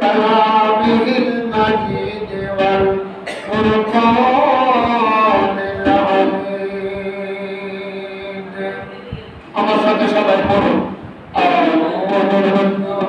كلامه المجيد والفرقان العميد أما صدق شبه الحرم أعوذ بالله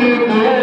đi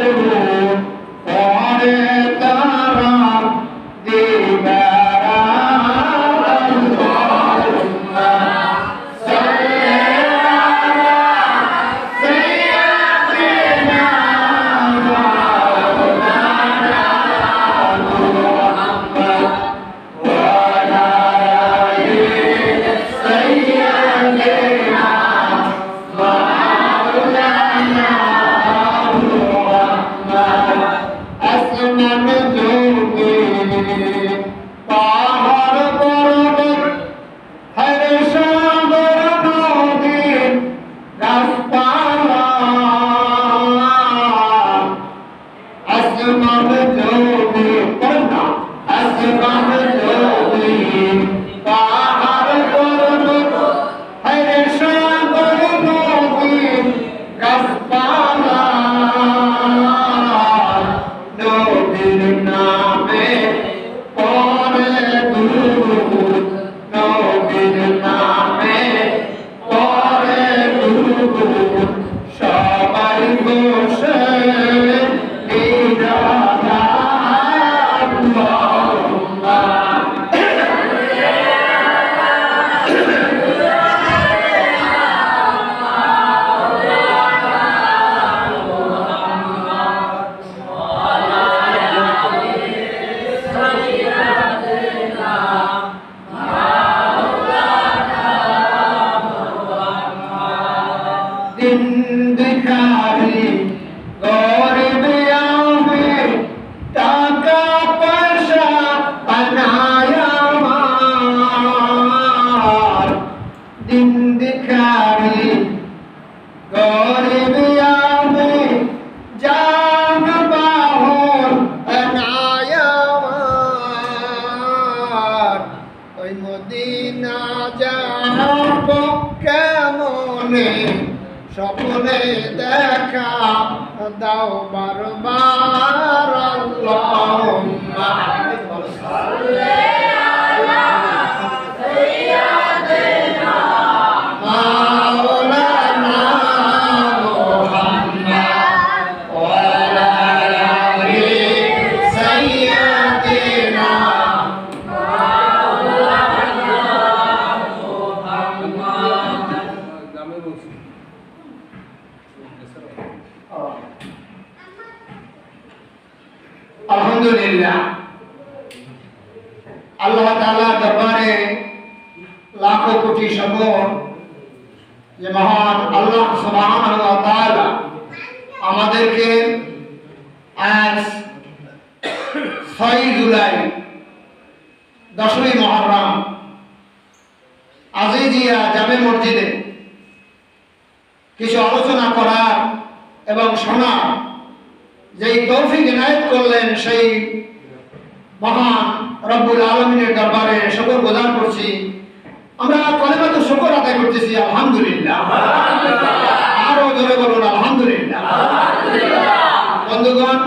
সবাই বসে কেমনে সকলে দেখা দাও বারবার আল্লাহুম্মা আল্লাহ তাআলা দরবারে লাখো কোটি শকর যে মহান আল্লাহ ওয়া আমাদেরকে আজ ছয় জুলাই দশমী মহরম আজিজিয়া জামে মসজিদে কিছু আলোচনা করার এবং শোনার যেই তৌফিক এনায়ত করলেন সেই মহান রব্বুল আলমিনের দরবারে শকর প্রদান করছি। আমরা কলেমা তো শুকর আদায় করতেছি আলহামদুলিল্লাহ। আরও জোরে বলুন আলহামদুলিল্লাহ। বন্ধুগণ